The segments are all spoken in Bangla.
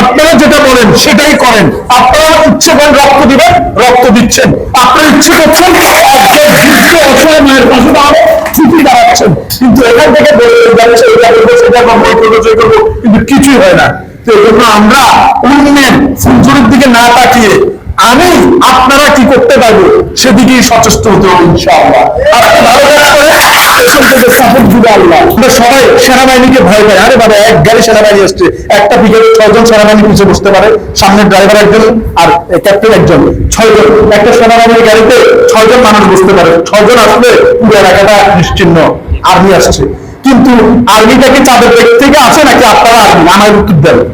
আপনারা যেটা বলেন সেটাই করেন। আপনারা ইচ্ছে করেন রক্ত দিবেন, রক্ত দিচ্ছেন। আপনারা ইচ্ছে করছেন মায়ের পাশে দাঁড়াচ্ছেন। কিন্তু এখান থেকে কিন্তু কিছুই হয় না। তো আমরা অন্যের ফুলঝুরির দিকে না তাকিয়ে আমি আপনারা কি করতে পারব, সেদিকেই সচেষ্ট হতে হবে, ইনশাআল্লাহ। সবাই সেনাবাহিনীকে ভয় আরে বাবা, এক গাড়ি আসছে। একটা ছয়জন বসতে পারে। সামনে ড্রাইভার একজন আর একজন। ছয়জন। একটা সেনাবাহিনীর গাড়িতে ছয়জন বসতে পারে। আসলে এলাকাটা নিশ্চিন্ন। আর্মি আসছে। কিন্তু আর্মিটা কি চাঁদের দিক থেকে আসে নাকি আপনারা আর্মি আমার উত্তর দেন।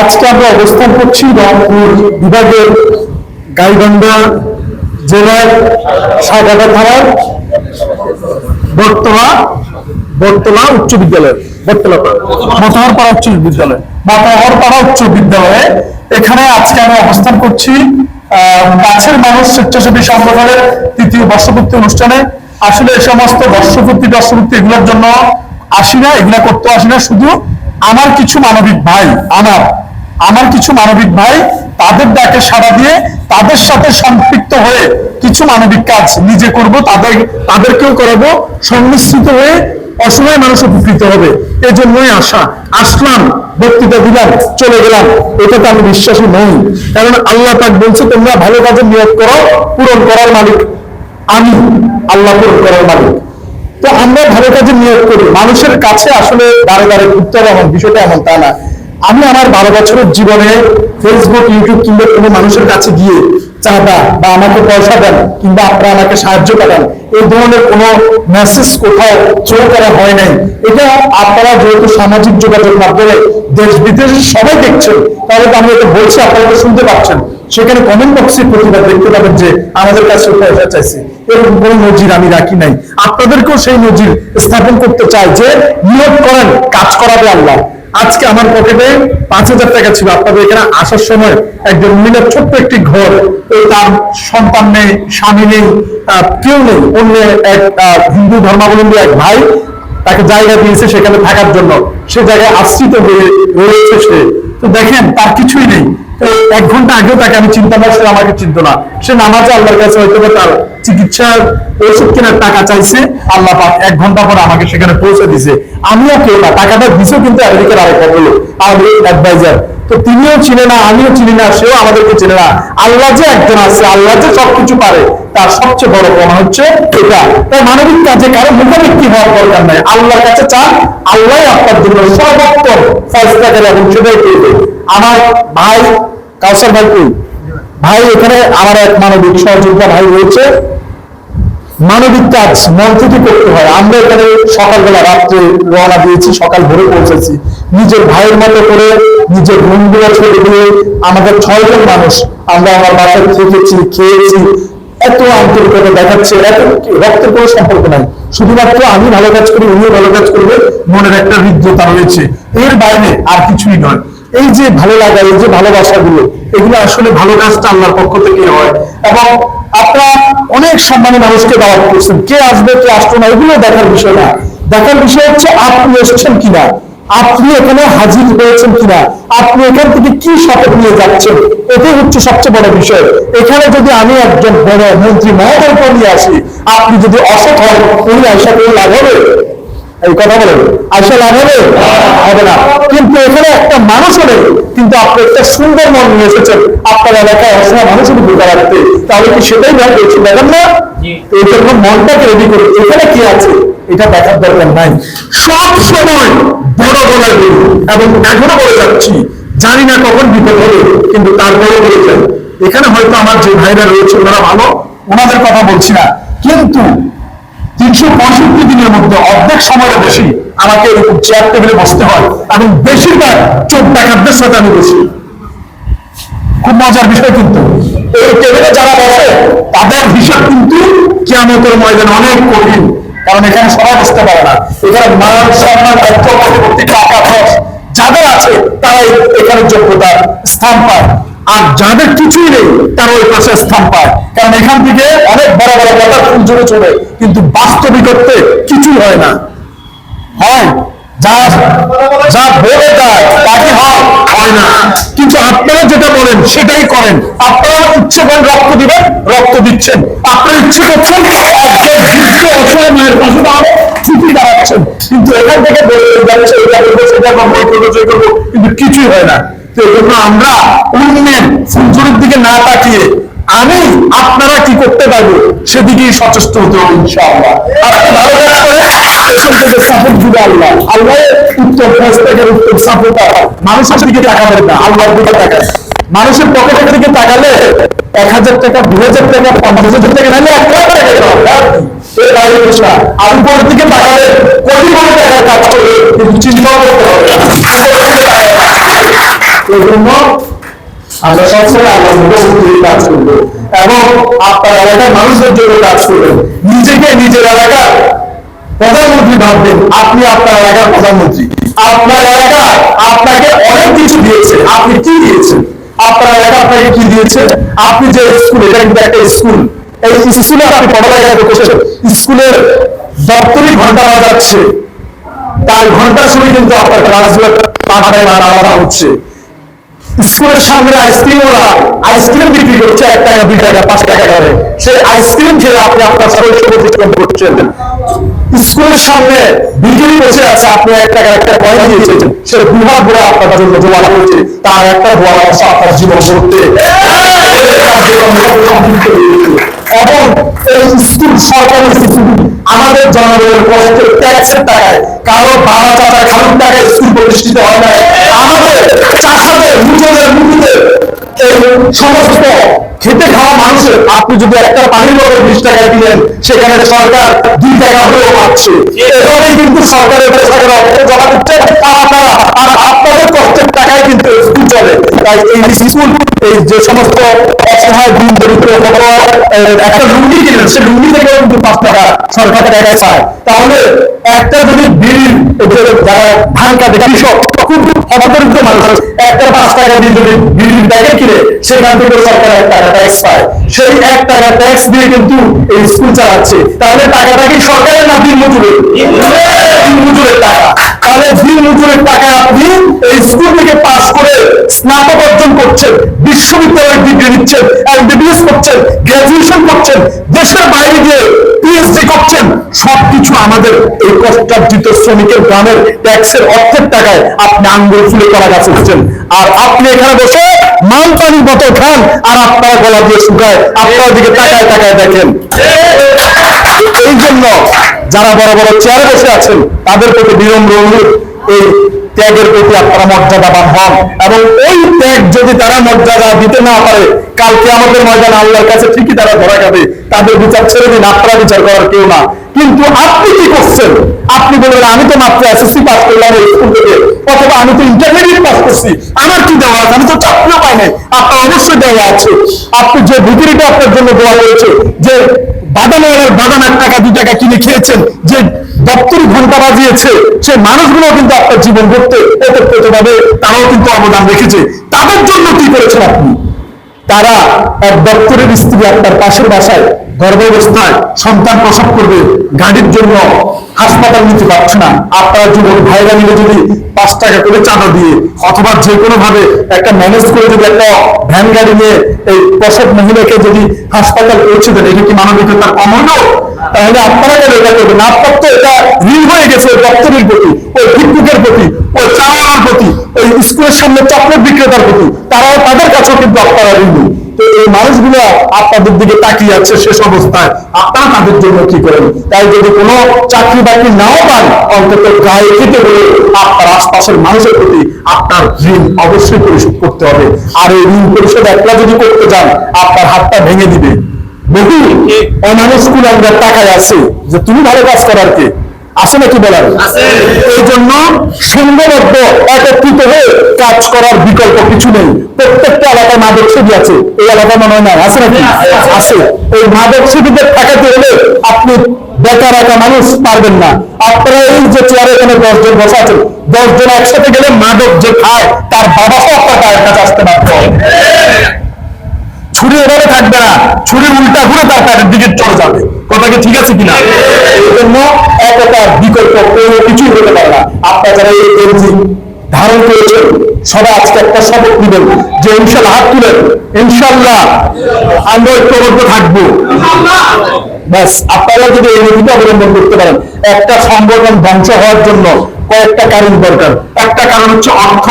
আজকে আমরা অবস্থান করছি রংপুর বিভাগের গাইবান্ধা জেলার সাগাটা থানার বটতলা বটতলা উচ্চ বিদ্যালয়, বটতলা মতাহরপাড়া উচ্চ বিদ্যালয় মতাহরপাড়া উচ্চ বিদ্যালয়ে। এখানে আজকে আমি অবস্থান করছি গাছের মানুষ স্বেচ্ছাসেবী সংগঠনের তৃতীয় বর্ষপূর্তি অনুষ্ঠানে। আসলে এই সমস্ত বর্ষপূর্তি দর্শপূর্তি এগুলোর জন্য আসি না, এগুলা করতে আসি না, শুধু আমার কিছু মানবিক ভাই, আমার আমার কিছু মানবিক ভাই তাদের ডাকে সাড়া দিয়ে তাদের সাথে সম্পৃক্ত হয়ে কিছু মানবিক কাজ নিজে করব, তাদের, তাদেরকেও করাবো, সংমিশ্রিত হয়ে অসহায় মানুষ উপকৃত হবে। এজন্যই আশা, আসলাম, বক্তৃতা দিলাম, চলে গেলাম। এটাতে আমি বিশ্বাসী নই। কারণ আল্লাহ পাক বলছে, তোমরা ভালো কাজে নিয়োগ করো, পূরণ করার মালিক আমি, আল্লাহ পূরণ করার মালিক। তো আমরা ভালো কাজে নিয়োগ করি। মানুষের কাছে আসলে দাঁড়ে ঘুরতে হবে এমন বিষয়টা এমন তা না। আমি আমার বারো বছরের জীবনে ফেসবুক ইউটিউব কিংবা কোনো মানুষের কাছে গিয়ে চাঁদা বা আমাকে পয়সা দেন কিংবা আপনারা আমাকে সাহায্য করেন, এই ধরনের কোনো মেসেজ কোথাও থ্রো করা হয় নাই। এটা আপনারা যেহেতু সামাজিক যোগাযোগ মাধ্যমে দেশ বিদেশে সবাই দেখছেন, তাহলে তো আমি এটা বলছি, আপনারা শুনতে পাচ্ছেন। সেখানে কমেন্ট বক্সে প্রতিবার দেখতে পাবেন যে আমাদের কাছে পয়সা চাইছে। এরকম কোনো নজির আমি রাখি নাই। আপনাদেরকেও সেই নজির স্থাপন করতে চাই যে নিয়োগ করেন, কাজ করাবে আল্লাহ। আজকে আমার পকেটে পাঁচ হাজার টাকা ছিল। আপনাদের এখানে আসার সময় একজন মহিলার ছোট্ট একটি ঘর, ওই তার সন্তান নেই, স্বামী নেই কেউ নেই। অন্য এক হিন্দু ধর্মাবলম্বী এক ভাই তাকে জায়গা দিয়েছে সেখানে থাকার জন্য। সে জায়গায় আশ্রিত হয়ে রয়েছে সে। তো দেখেন, তার কিছুই নেই। এক ঘণ্টা আগেও তাকে আমি চিন্তা না সে আমাকে চিন্তা না। সে নামাজে আল্লাহর কাছে হয়তো তার চিকিৎসার ওষুধ কেনার টাকা চাইছে, আল্লাহ এক ঘণ্টা পর আমাকে সেখানে পৌঁছে দিছে। আমিও কেউ না, টাকাটা দিছেও কিন্তু আমেরিকার আরেক হলো আমাদের অ্যাডভাইজার তো তিনিও চিনে না, আমিও চিনি না, সেও আমাদেরকে চিনে না। আল্লাহ যে একজন আছে, আল্লাহ যে সবকিছু পারে, তার সবচেয়ে বড় প্রমাণ হচ্ছে এটা। তাই মানবিক কাজে কারও মুখোমুখি হওয়ার দরকার নাই। আল্লাহর কাছে চান আল্লাহ আপনার জন্য সর্বোত্তম ফয়সলা করে এবং সেটাই করবে আমার ভাই, কাউসার ভাই ভাই এখানে আমার এক মানবিক সহযোগিতা ভাই রয়েছে। মানবিক কাজ মন থেকে করতে হয়। আমরা এখানে সকালবেলা রাত্রে রওনা দিয়েছি, সকাল ভোরে পৌঁছেছি। নিজের ভাইয়ের মতো করে, নিজের বন্ধুরা ছেড়ে দিয়ে আমাদের ছয়জন মানুষ আমরা আমার বাসায় থেকেছি, খেয়েছি। এত আন্তরিকতা দেখাচ্ছে, এত রক্তের কোনো সম্পর্ক নাই। শুধুমাত্র আমি ভালো কাজ করি, উনিও ভালো কাজ করবে, মনের একটা হৃদ্যতা রয়েছে। এর বাইরে আর কিছুই নয়। এই যে ভালো লাগা, এই যে ভালোবাসাগুলো এগুলো আসলে ভালো কাজটা আল্লাহর পক্ষ থেকে হয়। এবং আপনারা অনেক সম্মানী মানুষকে দাওয়াত করছেন। কে আসবে কে আসবে না, এগুলো দেখার বিষয় না। দেখার বিষয় হচ্ছে, আপনি এসেছেন কিনা? আপনি এখানে হাজির হয়েছেন কিনা? আপনি এখান থেকে কি শপথ নিয়ে যাচ্ছেন? এটাই হচ্ছে সবচেয়ে বড় বিষয়। এখানে যদি আমি একজন বড় মন্ত্রী মহোদয়কে নিয়ে আসি, আপনি যদি অসৎ হন উনি আশা করে লাভ হবে? এই কথা বলেন। আশা লাভ হবে? হবে না। কিন্তু এখানে একটা মানুষ হলে কিন্তু আপনি একটা সুন্দর মন নিয়ে এসেছেন। আপনার এলাকায় অসহায় মানুষের ভূমিকা রাখতে তাহলে কি সেটাই ভাই বলছি দেখেন না? এই জন্য মনটাকে রেডি করে এখানে কি আছে? এটা দেখার দরকার নাই। সব সময় বড় গলায় বলি এবং এখনও বলে যাচ্ছি। জানি না কখন বিপদ হবে কিন্তু তারপরে বলে যাই। এখানে হয়তো আমার যে ভাইরা রয়েছে ওনারা ভালো ওনাদের কথা বলছি না। কিন্তু তিনশো পঁয়ষট্টি দিনের মধ্যে অর্ধেক সময়ের বেশি আমাকে এরকম চেয়ার টেবিলে বসতে হয় এবং বেশিরভাগ চোখ ডাকাতদের সাথে আমি বসি। খুব মজার বিষয় কিন্তু। এই টেবিলে যারা বসে, তাদের হিসাব কিন্তু কিয়ামতের ময়দানে অনেক কঠিন, কারণ এখানে সবাই বসতে পারে না। এখানে মান সম্মান দায়িত্ব যাদের আছে, তারাই এখানে যোগ্যতা স্থান পায়। আর যাদের কিছুই নেই, তারা ওই পাশে স্থান পায়। কারণ এখান থেকে অনেক বড় বড় কথা ফুল জুড়ে চলে, কিন্তু বাস্তবিকত্বে কিছুই হয় না। হয় যেটা সেটাই করেন। আপনারা ইচ্ছে রক্ত দিবেন, রক্ত দিচ্ছেন। ইচ্ছে করছেন মায়ের কিন্তু এখান থেকে কিন্তু কিছুই হয় না। তো আমরা অন্যের ফুলঝুরির দিকে না তাকিয়ে আমি আপনারা কি করতে পারব সেদিকেই সচেষ্ট হতে হবে ইনশাআল্লাহ। আপনি ভালো কাজ করে পেছন সাপোর্ট দিবে আল্লাহ। আল্লাহ উত্তর ফেস থেকে উত্তর সাপোর্ট মানুষের দিকে তাকাবেন না আল্লাহর দিকে তাকান মানুষের পকেটের দিকে তাকালে এক হাজার টাকা দু হাজার টাকা পঞ্চাশ হাজার টাকা নাহলে এক লাখ টাকা উপরের দিকে তাকালে কোটি কোটি টাকার কাজ করবে কিন্তু চিন্তাও করতে হবে। এই আমরা সবসময় আল্লাহ কাজ করব এবং আপনার এলাকার মানুষদের জন্য কাজ করবেন নিজেকে নিজের এলাকার প্রধানমন্ত্রী ভাববেন আপনি আপনার এলাকার প্রধানমন্ত্রী আপনার এলাকা আপনাকে অনেক কিছু দিয়েছে আপনি কি দিয়েছেন আপনার এলাকা আপনাকে কি দিয়েছে আপনি যে স্কুল এটা কিন্তু একটা স্কুল এই স্কুলে আপনি পড়ালেখা স্কুলের দপ্তরি ঘণ্টা বাজাচ্ছে তার ঘণ্টার সময় কিন্তু আপনার ক্লাসগুলো পাঠায় আলাদা হচ্ছে স্কুলের সামনে আইসক্রিম ওরা, আইসক্রিম বিক্রি করছে এক টাকা, দুই টাকা, পাঁচ টাকা করে। সেই আইসক্রিম খেয়ে আপনি আপনার শরীর অতিক্রম করছেন। স্কুলের সামনে বিক্রি বসে আছে, আপনি এক টাকা, একটা কয়েন দিয়েছেন। সে বুড়া বুড়া আপনার জন্য জোয়ার করছে, তার একটা ভুয়া অবস্থা আপনার জীবন করতে এবং এই স্কুল সরকারি আমাদের জনগণের কষ্টের ট্যাক্সের টাকায় কারও বাবা চাচা খালুর টাকায় স্কুল প্রতিষ্ঠিত হয় না আমাদের চাষাদের মুজদের মুখদের এই সমস্ত খেতে খাওয়া মানুষের, আপনি যদি একটা পানির বোতল বিশ টাকায় দিলেন সেখানে সরকার দুই টাকা হলেও পাচ্ছে। এভাবেই কিন্তু সরকারের জমা দিচ্ছে। আর আপনারা, আর আপনাদের কষ্টের টাকায় কিন্তু চলে। তাই এই স্কুল এই যে সমস্ত অসহায় দিন দরিদ্র একটা কিনেন, সে থেকে কিন্তু পাঁচ টাকা সরকার পায়। তাহলে একটা যদি বিল যারা ধান কাটে, কৃষক, খুব অবদরিদ্র মানুষ, একটা পাঁচ টাকা দিয়ে যদি বিল ব্যাগে কিনে, সেখান থেকে সরকার এক টাকা ট্যাক্স পায়। সেই এক টাকা ট্যাক্স দিয়ে কিন্তু এই স্কুল চালাচ্ছে। তাহলে টাকাটা কি সরকারের না দিন মজুরের দিন মজুরের টাকা। স্নাতক অর্জন করছেন করছেন করছেন, দেশের বাইরে গিয়ে সবকিছু আমাদের এই কষ্টার্জিত শ্রমিকের গ্রামের ট্যাক্সের অর্থের টাকায় আপনি আঙ্গুল ফুলে করা গাছ আর আপনি এখানে বসে মান পানির বোতল খান আর আপনারা গলা দিয়ে শুকায়, আপনার দিকে তাকায় তাকায় দেখেন। এই জন্য যারা বড় বড় চেয়ারে বসে আছেন, তাদের প্রতি বিনম্র অনুরোধ, এই ত্যাগের প্রতি আপনারা মর্যাদাবান হন। এবং ওই ত্যাগ যদি তারা মর্যাদা দিতে না পারে, কালকে আমাদের ময়দান আল্লাহর কাছে ঠিকই তারা ধরা খাবে। তাদের বিচার ছেড়ে দিন, আপনারা বিচার করার কেউ না। কিন্তু আপনি কি করছেন? আপনি বলবেন, আমি তো মাত্র এসএসসি পাস করলাম এই স্কুল থেকে, অথবা আমি তো ইন্টারমিডিয়েট পাস করছি। আমার কি দেওয়া আছে? আমি তো চাকরিও পাই নাই। আপনার অবশ্যই দেওয়া আছে। আপনি যে ভিতরিটা আপনার জন্য দেওয়া হয়েছে, যে বাদামের বাদাম এক টাকা, দু টাকা কিনে খেয়েছেন, যে দপ্তরি ঘণ্টা বাজিয়েছে, সে মানুষগুলো কিন্তু আপনার জীবন করতে ওতপ্রোতভাবে তারাও কিন্তু অবদান রেখেছে। তাদের জন্য কি করেছেন আপনি? তারা এক দপ্তরের স্ত্রী আপনার পাশের বাসায় গর্ভাবস্থায় সন্তান প্রসব করবে, গাড়ির জন্য হাসপাতাল নিতে পারছে না। আপনারা যুবক ভাইরা মিলে যদি পাঁচ টাকা করে চাঁদা দিয়ে অথবা যে কোনো ভাবে একটা ম্যানেজ করে যদি একটা ভ্যান গাড়ি নিয়ে এই প্রসব মহিলাকে যদি হাসপাতাল পৌঁছে দেন, এটা কি মানবিকতার হলো তাহলে আপনারা এটা করবেন? আপনার তো এটা ঋণ হয়ে গেছে ওই দপ্তরের প্রতি, ওই ভিক্ষুকের প্রতি, ওই চাওয়ার ওই স্কুলের সামনে চকলেট বিক্রেতার প্রতি তারাও তাদের কাছেও কিন্তু আপনারা ঋণ। তো এই মানুষগুলো আপনাদের দিকে তাকিয়ে আছে শেষ অবস্থায়। আপনারা তাদের জন্য কি করেন? তাই যদি কোনো চাকরি বাকরি নাও পান, অন্তত গায়ে খেতে হলে আপনার আশপাশের মানুষের প্রতি আপনার ঋণ অবশ্যই পরিশোধ করতে হবে। আর এই ঋণ পরিশোধ একলা যদি করতে যান, আপনার হাতটা ভেঙে দিবে। বহু অমানুষ আমরা টাকায় আছে যে তুমি ভালো কাজ করার কে? আছে নাকি বলার? এই জন্য সংঘবদ্ধ একত্রিত হয়ে কাজ করার বিকল্প কিছু নেই। প্রত্যেকটা এলাকায় মাদক সেবী আছে। এই এলাকায় মনে হয় না আছে নাকি? আছে। এই মাদক সেবীদের ঠেকাতে হলে আপনি বেকার একা মানুষ পারবেন না। আপনারা এই যে চেয়ারে এখানে দশজন বসে আছেন দশজন একসাথে গেলে মাদক যে খায় তার বাবা আপনার গায়ের কাছে আসতে বাধ্য হবে। ছুরি এভাবে থাকবে না। ছুরি উল্টা ঘুরে তার প্যাটের দিকে চলে যাবে। কথা কি ঠিক আছে কিনা? এই জন্য একতা বিকল্প কোনো কিছুই হতে পারে না। আপনারা যারা এই ধারণ করেছেন, সবাই আজকে একটা শপথ নিবেন যে ইনশাল্লাহ হাত তুলেন। ইনশাল্লাহ আমরা ঐক্যবদ্ধ থাকব। ব্যাস, আপনারা যদি এই নীতিটা অবলম্বন করতে পারেন, একটা সংগঠন ধ্বংস হওয়ার জন্য কয়েকটা কারণ দরকার। একটা কারণ হচ্ছে অর্থ।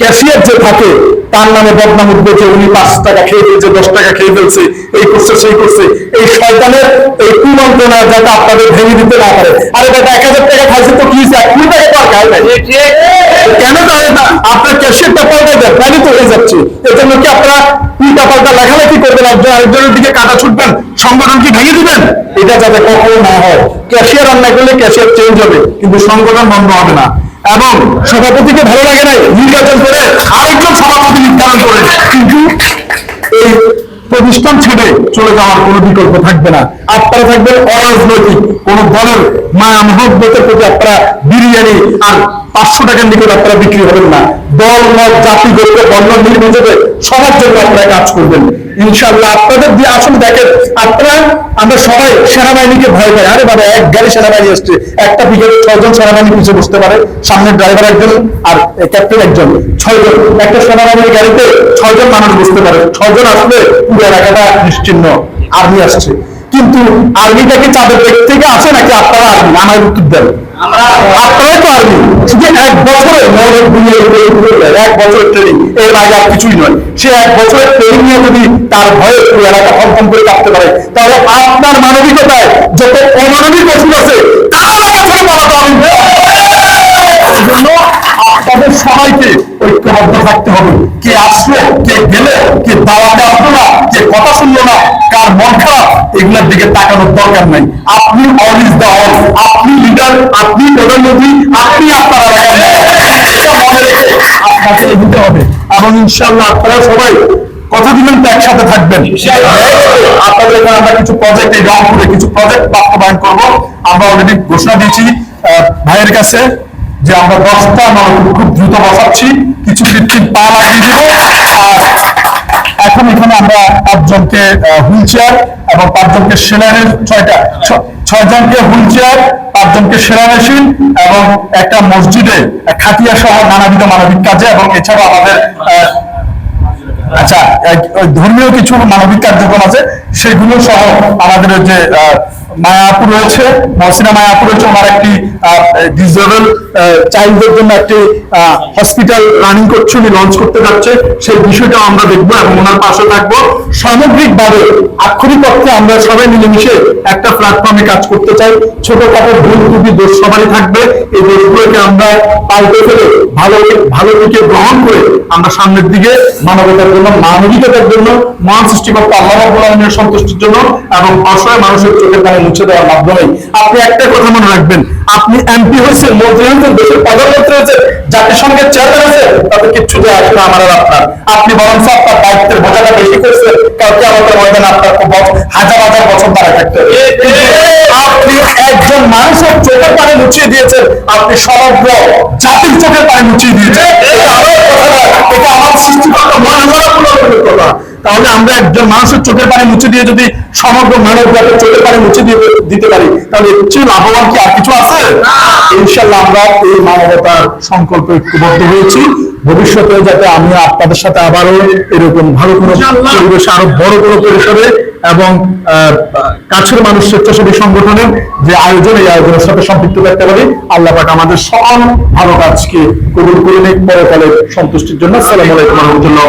ক্যাশিয়ার যে থাকে তার নামে বদনাম উঠবে যে উনি পাঁচ টাকা খেয়ে ফেলছে দশ টাকা খেয়ে ফেলছে এই করছে সেই করছে। এই শয়তানের এই কুমন্ত্রণা যাতে আপনাদের ভেঙে দিতে না পারে। আরে দাদা এক হাজার টাকা খাইছে তো কি এক কোটি টাকা তো আর খায় নাই। কেন তাহলে না? আপনার ক্যাশিয়ারটা পাল্টাই দেন তাহলে তো হয়ে যাচ্ছে। এর জন্য কি আপনারা উল্টা পাল্টা লেখালেখি করবেন একজন আরেকজনের দিকে কাটা ছুটবেন? সংগঠন কি ভেঙে দিবেন? এটা যাতে কখনো না হয়। ক্যাশিয়ার অন্যায় করলে ক্যাশিয়ার চেঞ্জ হবে কিন্তু সংগঠন বন্ধ হবে না। এবং সভাপতিকে ভালো লাগে নাই, নির্বাচন করে আরেকজন সভাপতি নির্ধারণ করে কিন্তু এই প্রতিষ্ঠান ছেড়ে চলে যাওয়ার কোনো বিকল্প থাকবে না। আপনারা থাকবেন অরাজনৈতিক, কোন দলের মায়া মহব্বতের প্রতি আপনারা বিরিয়ানি আর পাঁচশো টাকার নিকট আপনারা বিক্রি হবেন না। দল, মত, জাতি গোত্র বর্ণ নির্বিশেষে সবার জন্য আপনারা কাজ করবেন। ইনশাআল্লাহ আপনাদের দিয়ে আসলে দেখেন, আপনারা, আমরা সবাই সেনাবাহিনীকে ভয় পাই। আরে বাবা, এক গাড়ি সেনাবাহিনী আসছে, একটা পিকেটে ছয়জন সেনাবাহিনী পিছিয়ে বসতে পারে। সামনের ড্রাইভার একজন আর ক্যাপ্টেন একজন, ছয়জন। একটা সেনাবাহিনীর গাড়িতে ছয়জন মানুষ বসতে পারে। ছয়জন আসলে পুরো এলাকাটা নিশ্চিন্ন। আর্মি আসছে। কিন্তু আর্মিটা কি চাঁদের থেকে আসে নাকি আপনারা আর্মি আমার উত্তর দেন। আপনারাই তো এক বছরের ট্রেনিং এর কিছুই নয়। ট্রেনিং তার ভয়ে করে পারে, তাহলে আপনার মানবিকতায় যত অমানবিক ওষুধ আছে আপনাদের সবাইকে ঐক্যবদ্ধ থাকতে হবে। কে আসলো, কে গেলে, কে দাওয়াতে আসলো না, কে এগুলোর দিকে তাকানোর দরকার নাই। আপনি অল ইজ দ্য অল আপনি লিডার আপনি প্রধানমন্ত্রী, আপনি আপনার আপনাকে এগোতে হবে। এবং ইনশাল্লাহ আপনারা সবাই একসাথে থাকবেন। আপনাদের এখানে আমরা কিছু প্রজেক্ট এই রংপুরে কিছু প্রজেক্ট বাস্তবায়ন করব। আমরা অলরেডি ঘোষণা দিয়েছি ভাইয়ের কাছে যে আমরা দশটা খুব দ্রুত বসাচ্ছি। কিছু কৃত্রিম পা লাগিয়ে দিব এখন এখানে আমরা পাঁচজনকে হুইল চেয়ার এবং পাঁচজনকে সেলারের ছয়টা ছয়জনকে হুইল চেয়ার, পাঁচজনকে সেরা মেশিন এবং একটা মসজিদে খাতিয়া সহ নানাবিধ মানবিক কাজে এবং এছাড়া আমাদের আচ্ছা ধর্মীয় কিছু মানবিক কার্যক্রম আছে, সেগুলো সহ আমাদের যে মায়াপুর রয়েছে, মহসিনা মায়াপুর রয়েছে, ওনার একটি ডিজেবল চাইল্ডদের জন্য একটি হসপিটাল রানিং করছে, উনি লঞ্চ করতে যাচ্ছে। সেই বিষয়টা আমরা দেখব এবং ওনার পাশে থাকব। সামগ্রিকভাবে আক্ষরিক অর্থে আমরা সবাই মিলেমিশে একটা প্ল্যাটফর্মে কাজ করতে চাই। ছোটখাটো ভুল ত্রুটি দোষ সবারই থাকবে। এই দোষগুলোকে আমরা পাল্টে ফেলে ভালো ভালো দিকে গ্রহণ করে আমরা সামনের দিকে মানবতার জন্য, মানবিকতার জন্য, মহান সৃষ্টিকর্তা আল্লাহ সন্তুষ্টির জন্য এবং অসহায় মানুষের চোখের মুছে দেওয়ার মাধ্যমে আপনি একটা কথা মনে রাখবেন আপনি এমপি হয়েছেন মন্ত্রী হয়েছেন দেশের প্রধানমন্ত্রী হয়েছে জাতিসংঘের চেয়ারম্যান হয়েছে তাতে কিচ্ছু যায় আসবে আমার আপনার আপনি বরং আপনার দায়িত্বের বোঝাটা বেশি করছেন কাউকে আমাদের ময়দানে আপনার হাজার হাজার বছর দাঁড়ায় থাকতে আপনি একজন মানুষের চোখের পানি মুছিয়ে দিয়েছেন আপনি সমগ্র জাতির চোখের পানি দিয়েছেন এটা আমার সৃষ্টিকর্তা কথা তাহলে আমরা একজন মানুষের চোখের পানি মুছে দিয়ে যদি সমগ্র মানব জাতির চোখের পানি মুছে দিয়ে দিতে পারি তাহলে এর লাভবান কি আর কিছু আছে ইনশাল্লাহ আমরা এই মানবতার সংকল্প ঐক্যবদ্ধ হয়েছি। ভবিষ্যতে যাতে আপনাদের সাথে আবারও এরকম ভালো কোনো পরিবেশে আরও বড় কোনো পরিসরে এবং কাছের মানুষ স্বেচ্ছাসেবী সংগঠনের যে আয়োজন এই আয়োজনের সাথে সম্পৃক্ত থাকতে পারি। আল্লাহ পাক আমাদের সকল ভালো কাজকে কবুল করে নিক পরে ফলে সন্তুষ্টির জন্য। আসসালামু আলাইকুম রহমতুল্লাহ